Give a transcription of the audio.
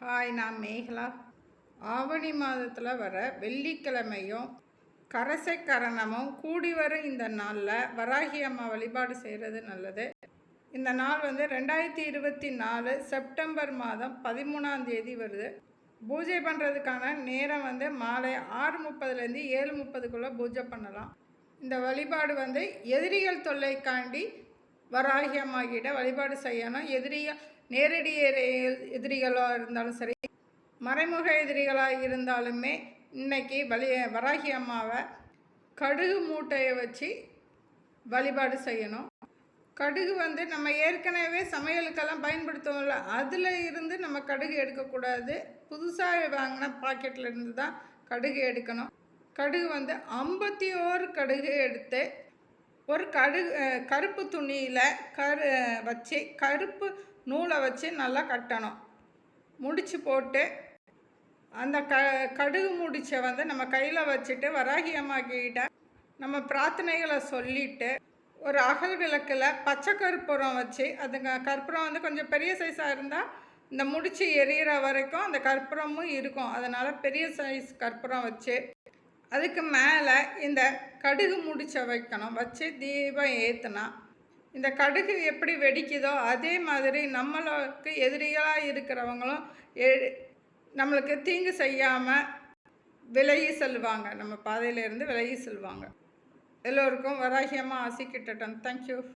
Hi நான் மேகலா. ஆவணி மாதத்தில் வர வெள்ளிக்கிழமையும் கரசை கரணமும் கூடி வரும் இந்த நாளில் வராகி அம்மா வழிபாடு செய்கிறது நல்லது. இந்த நாள் வந்து ரெண்டாயிரத்தி இருபத்தி நாலு செப்டம்பர் மாதம் பதிமூணாம் தேதி வருது. பூஜை பண்ணுறதுக்கான நேரம் வந்து மாலை ஆறு முப்பதுலேருந்து ஏழு முப்பதுக்குள்ளே பூஜை பண்ணலாம். இந்த வழிபாடு வந்து எதிரிகள் தொல்லைக்காண்டி வராகி அம்மா கிட்ட வழிபாடு செய்யணும். எதிரிகள் நேரடி எதிரிகளாக இருந்தாலும் சரி மறைமுக எதிரிகளாக இருந்தாலுமே இன்னைக்கு வலி வராகி அம்மாவை கடுகு மூட்டையை வச்சு வழிபாடு செய்யணும். கடுகு வந்து நம்ம ஏற்கனவே சமையலுக்கெல்லாம் பயன்படுத்துவோம்ல அதில் இருந்து நம்ம கடுகு எடுக்கக்கூடாது. புதுசாக வாங்கின பாக்கெட்டில் இருந்து தான் கடுகு எடுக்கணும். கடுகு வந்து ஐம்பத்தி ஓரு கடுகு எடுத்து ஒரு கடுகு கருப்பு துணியில் கரு வச்சு கருப்பு நூலை வச்சு நல்லா கட்டணும். முடிச்சு போட்டு அந்த க கடுகு முடிச்சை வந்து நம்ம கையில் வச்சுட்டு வராகி அம்மாக்கிட்ட நம்ம பிரார்த்தனைகளை சொல்லிட்டு ஒரு அகல் விளக்கில் பச்சை கற்பூரம் வச்சு அதுங்க கற்பூரம் வந்து கொஞ்சம் பெரிய சைஸாக இருந்தால் இந்த முடிச்சு எரியிற வரைக்கும் அந்த கற்பூரமும் இருக்கும். அதனால் பெரிய சைஸ் கற்பூரம் வச்சு அதுக்கு மேலே இந்த கடுகு முடிச்ச வைக்கணும். வச்சு தீபம் ஏற்றுனா இந்த கடுகு எப்படி வெடிக்குதோ அதே மாதிரி நம்மளுக்கு எதிரிகளாக இருக்கிறவங்களும் எ- நம்மளுக்கு தீங்கு செய்யாமல் விலகி செல்வாங்க. நம்ம பாதையிலேருந்து விலகி செல்வாங்க. எல்லோருக்கும் வராகியமாக ஆசி கிட்டட்டும் தேங்க்யூ